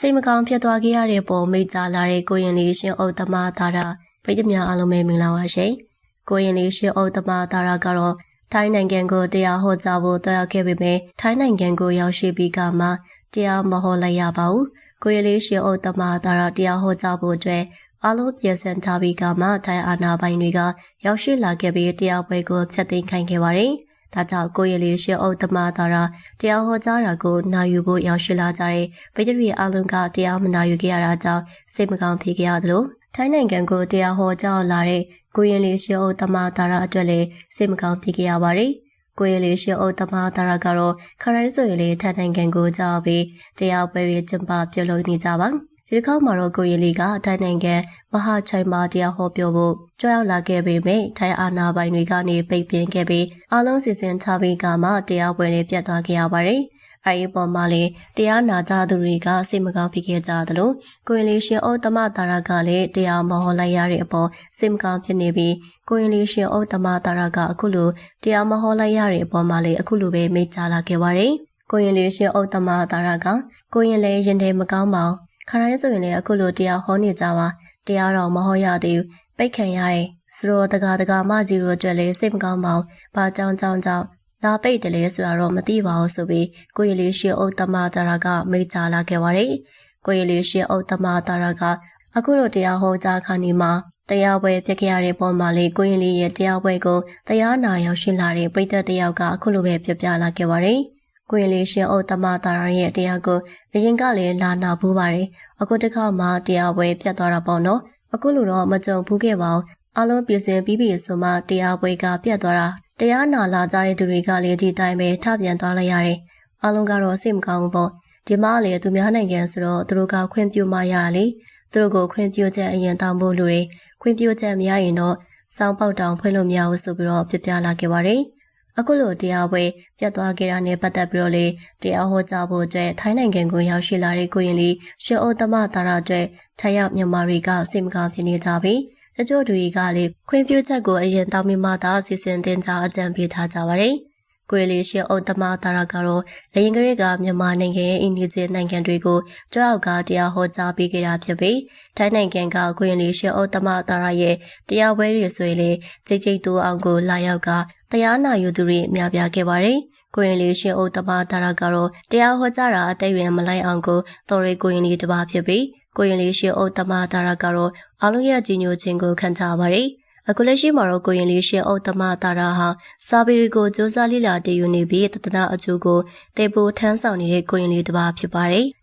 စိတ်မကောင်းဖြစ်သွားခဲ့ရတဲ့ပုံမိတ်ကြလာတဲ့ကိုရင်လေးရှင်ဥတ္တမသာရပြည်သူများအားလုံးပဲမင်္ဂလာပါရှင်။ကိုရင်လေးရှင်ဥတ္တမသာရကတော့ထိုင်းနိုင်ငံကိုတရားဟောကြားဖို့တွားရောက်ခဲ့ပေမဲ့ထိုင်းနိုင်ငံကိုရောက်ရှိပြီးကမှတရားမဟောလိုက်ရပါဘူး။ကိုရင်လေးရှင်ဥတ္တမသာရတရားဟောကြားဖို့အတွက်အားလုံးပြင်ဆင်ထားပြီးကမှထိုင်းအာဏာပိုင်တွေကရောက်ရှိလာခဲ့ပြီးတရားပွဲကိုဖျက်သိမ်းခိုင်းခဲ့ပါတယ်။ ဒါကြောင့်ကိုရလေးရှေဥတ္တမသာရတရားဟောကြားတာကိုနာယူဖို့ရောက်ရှိလာကြတဲ့ပြည်သူတွေအလုံးကတရားမနာယူခဲ့ရတာကြောင့်စိတ်မကောင်းဖြစ်ခဲ့ရသလိုထိုင်းနိုင်ငံကိုတရားဟောကြားလာတဲ့ကိုရင်လေးရှေဥတ္တမသာရအတွက်လည်းစိတ်မကောင်းဖြစ်ခဲ့ရပါတယ်။ကိုရင်လေးရှေဥတ္တမသာရကတော့ခရိုင်းဆိုရင်လေထိုင်းနိုင်ငံကိုကြောက်ပြီးတရားပွဲတွေကျင်းပပြုလုပ်နေကြပါ ဒီတစ်ခါမှာတော့ကိုရင်လေးကထိုင်းနိုင်ငံမဟာချိုင်မာတရားဟောပြောဖို့ကြွရောက်လာခဲ့ပေမဲ့ထိုင်းအာဏာပိုင်တွေကနေပိတ်ပင်ခဲ့ပြီးအားလုံးစီစဉ်ထားပြီးကမှတရားပွဲတွေပြတ်သွားခဲ့ရပါတယ်။အဲဒီပေါ်မှာလည်းတရားနာကြသူတွေကစိတ်မကောင်းဖြစ်ခဲ့ကြသလိုကိုရင်လေးရှင်ဩတမတာရကလည်းတရားမဟောလိုက်ရတဲ့အပေါ်စိတ်မကောင်းဖြစ်နေပြီးကိုရင်လေးရှင်ဩတမတာရကအခုလိုတရားမဟောလိုက်ရတဲ့အပေါ်မှာလည်းအခုလိုပဲမိတ်ချလာခဲ့ပါတယ်။ကိုရင်လေးရှင်ဩတမတာရကကိုရင်လည်းရင်ထဲမကောင်းပါဘူး ခရိုင်းဆိုရင်လည်းအခုလိုတရားဟောနေကြပါတရားတော်မဟောရသေးဘူးပိတ်ခံရတယ်စရောတကာတကာမကြီးတို့အတွက်လည်းစိတ်မကောင်းပါဘူးဘာကြောင်ကြောင်ကြောင်လာပိတ်တယ်လေဆိုတာတော့မသိပါဘူးဆိုပြီးကိုရလေးရှင်ဥတ္တမတာရကမိတ်ချလာခဲ့ပါတယ်ကိုရလေးရှင်ဥတ္တမတာရကအခုလိုတရားဟောကြားခါနေမှာတရားပွဲပြခဲ့ရတဲ့ပုံမှာလေးကိုရင်လေးရဲ့တရားပွဲကိုတရားနာရောက်ရှိလာတဲ့ပြည်သက်တယောက်ကအခုလိုပဲပြပြလာခဲ့ပါတယ်။ ကိုရင်လေးရှင်ဥတ္တမတာရရဲ့တရားကိုအရင်ကလည်းလာနာဘူးပါတယ်။အခုတစ်ခါမှတရားပွဲပြတ်သွားတာပေါ့နော်။အခုလိုတော့မကြုံဘူးခဲ့ပါဘူး။အလုံးပြင်ဆင်ပြီးပြီဆိုမှတရားပွဲကပြတ်သွားတာ။တရားနာလာကြတဲ့သူတွေကလည်းဒီတိုင်းပဲထပြန်သွားလိုက်ရတယ်။အလုံးကတော့စိတ်မကောင်းဘူးပေါ့။ဒီမှာလည်းသူများနိုင်ငံဆိုတော့သူတို့ကခွင့်ပြုမှရလေ။သူတို့ကိုခွင့်ပြုချက်အရင်တောင်းဖို့လူတွေခွင့်ပြုချက်မရရင်တော့စောင်းပေါက်တောင်ဖွင့်လို့မရဘူးဆိုပြီးတော့ပြပြလာခဲ့ပါတယ်။ အခုလိုတရားပွဲပြတ်သွားခဲ့တာနဲ့ပတ်သက်ပြီးတော့လေတရားဟောကြားဖို့အတွက်ထိုင်းနိုင်ငံကိုရောက်ရှိလာတဲ့ကိုရင်လေးရှေအိုသမတာရအတွက်ထိုင်ရောက်မြန်မာတွေကစိတ်မကောင်းဖြစ်နေကြပြီတချို့တွေကလည်းခွင့်ပြုချက်ကိုအရင်တောင်းပြီးမှသာစီစဉ်တင်ကြအကြံပေးထားကြပါတယ် ကိုရီလေးရှေအုတ်တမတာရကတော့အရင်ကလေးကမြန်မာနိုင်ငံရဲ့အင်ဒီဂျင်နိုင်ငံတွေကိုကြောက်ကတရားဟောကြားပေးခဲ့တာဖြစ်ပြီးထိုင်းနိုင်ငံကကိုရီလေးရှေအုတ်တမတာရရဲ့တရားပွဲတွေဆိုရင်လေကြိတ်ကြိတ်တူအောင်ကိုလာရောက်ကတရားနာယူသူတွေအများပြားခဲ့ပါတယ်။ကိုရင်လေးရှင်ဥတ္တမတာရကတော့တရားဟောကြားတာအသက်ရွယ်မလိုက်အောင်ကိုတော်ရီကိုရင်လေးတစ်ပါးဖြစ်ပြီးကိုရင်လေးရှင်ဥတ္တမတာရကတော့အားလုံးရဲ့ကြီးညိုခြင်းကိုခံထားပါတယ်။ အခုလက်ရှိမှာတော့ကိုရင်လေးရှင်ဥတ္တမတာရဟာစာပေတွေကိုစ조사လိလာတည်ယူနေပြီးတတနာအကျိုးကိုတေပိုထမ်းဆောင်နေတဲ့ကိုရင်လေးတစ်ပါးဖြစ်ပါတယ်။